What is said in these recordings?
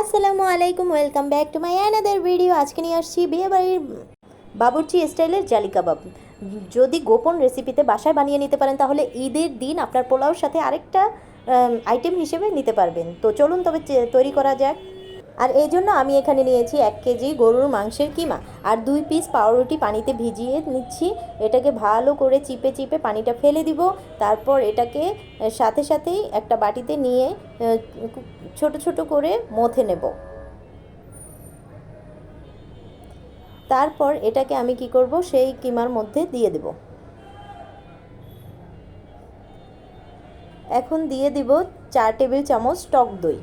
আসসালামু আলাইকুম welcome back to my another video আজকে নিয়ে আসছি বিয়েবাড়ির বাবুর্চি স্টাইলের জালি কাবাব। যদি গোপন রেসিপিতে বাসায় বানিয়ে নিতে পারেন, তাহলে ঈদের দিন আপনার পোলাওর সাথে আরেকটা আইটেম হিসেবে নিতে পারবেন। তো চলুন তবে তৈরি করা যাক। আর এই জন্য আমি এখানে নিয়েছি এক কেজি গরুর মাংসের কিমা আর দুই পিস পাউরুটি পানিতে ভিজিয়ে নিচ্ছি। এটাকে ভালো করে চিপে চিপে পানিটা ফেলে দিব। তারপর এটাকে সাথে সাথেই একটা বাটিতে নিয়ে ছোট ছোট করে মথে নেব। তারপর এটাকে আমি কি করব? সেই কিমার মধ্যে দিয়ে দেব। এখন দিয়ে দিব চার টেবিল চামচ টক দই।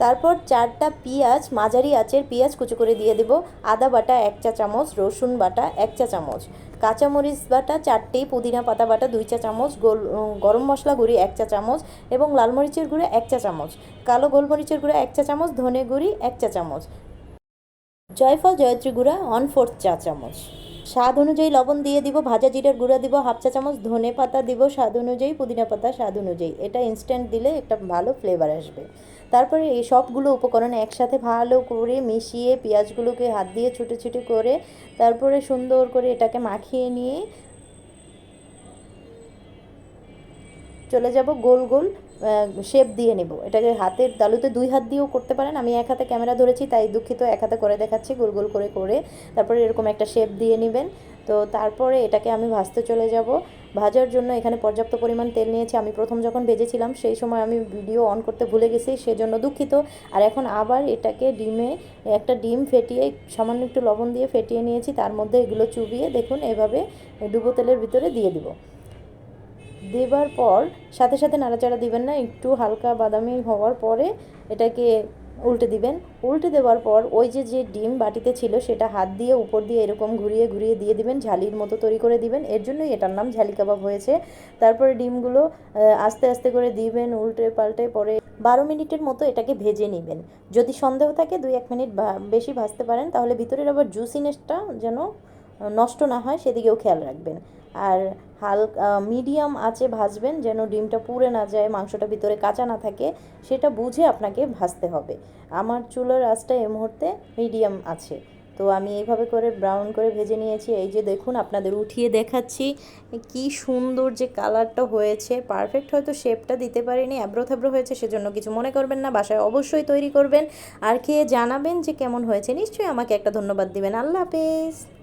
তারপর চারটা পেঁয়াজ, মাঝারি আঁচের পেঁয়াজ কুচো করে দিয়ে দেব। আদা বাটা এক চা চামচ, রসুন বাটা এক চা চামচ। কাঁচামরিচ বাটা চারটেই পুদিনা পাতা বাটা দুই চা চামচ, গোল গরম মশলা গুঁড়ি এক চা চামচ এবং লাল মরিচের গুঁড়ো এক চা চামচ। কালো গোলমরিচের গুঁড়ো এক চা চামচ, ধনে গুঁড়ি এক চা চামচ। জয়ফল, জয়ত্রী গুঁড়া ওয়ান ফোর্থ চা চামচ। স্বাদ অনুযায়ী লবণ দিয়ে দিব, ভাজা জিরার গুঁড়া দিব, হাফ চা চামচ ধনে পাতা দিব, স্বাদ অনুযায়ী পুদিনা পাতা, স্বাদ অনুযায়ী। এটা ইনস্ট্যান্ট দিলে একটা ভালো ফ্লেভার আসবে। তারপরে এই সবগুলো উপকরণ একসাথে ভালো করে মিশিয়ে পেঁয়াজগুলোকে হাত দিয়ে ছুটে ছুটে করে, তারপরে সুন্দর করে এটাকে মাখিয়ে নিয়ে চলে যাব, গোল গোল শেপ দিয়ে নেব। এটাকে হাতের তালুতে দুই হাত দিয়েও করতে পারেন। আমি এক হাতে ক্যামেরা ধরেছি, তাই দুঃখিত, এক হাতে করে দেখাচ্ছি, গোল গোল করে করে। তারপরে এরকম একটা শেপ দিয়ে নেবেন। তো তারপরে এটাকে আমি ভাজতে চলে যাব। ভাজার জন্য এখানে পর্যাপ্ত পরিমাণ তেল নিয়েছি। আমি প্রথম যখন ভেজেছিলাম, সেই সময় আমি ভিডিও অন করতে ভুলে গেছি, সেজন্য দুঃখিত। আর এখন আবার এটাকে ডিমে, একটা ডিম ফেটিয়ে, সামান্য একটু লবণ দিয়ে ফেটিয়ে নিয়েছি। তার মধ্যে এগুলো চুবিয়ে দেখুন, এভাবে ডুবো তেলের ভিতরে দিয়ে দিব। দেবার পর, সাথে সাথে নাড়াচাড়া দিবেন না, একটু হালকা বাদামি হওয়ার পরে এটাকে উল্টে দিবেন। উল্টে দেওয়ার পর ওই যে যে ডিম বাটিতে ছিল, সেটা হাত দিয়ে উপর দিয়ে এরকম ঘুরিয়ে ঘুরিয়ে দিয়ে দিবেন, ঝালির মতো তৈরি করে দিবেন। এর জন্যই এটার নাম ঝালি কাবাব হয়েছে। তারপরে ডিমগুলো আস্তে আস্তে করে দিবেন, উল্টে পাল্টে, পরে বারো মিনিটের মতো এটাকে ভেজে নেবেন। যদি সন্দেহ থাকে, দুই এক মিনিট বেশি ভাজতে পারেন, তাহলে ভিতরের আবার জুসিনেসটা যেন নষ্ট না হয়, সেদিকেও খেয়াল রাখবেন। আর হালকা মিডিয়াম আঁচে ভাজবেন যেন ডিমটা পুড়ে না যায়, মাংসটা ভিতরে কাঁচা না থাকে, সেটা বুঝে আপনাকে ভাজতে হবে। আমার চুলার আঁচটা এই মুহূর্তে মিডিয়াম আছে তো আমি এইভাবে করে ব্রাউন করে ভেজে নিয়েছি। এই যে দেখুন, আপনাদের উঠিয়ে দেখাচ্ছি কি সুন্দর যে কালারটা হয়েছে। পারফেক্ট হয়তো শেপটা দিতে পারিনি অ্যাব্রো থ্যাব্রো হয়েছে, সেজন্য কিছু মনে করবেন না, বাসায় অবশ্যই তৈরি করবেন। আর খেয়ে জানাবেন যে কেমন হয়েছে, নিশ্চয়ই আমাকে একটা ধন্যবাদ দিবেন। আল্লাহ হাফেজ।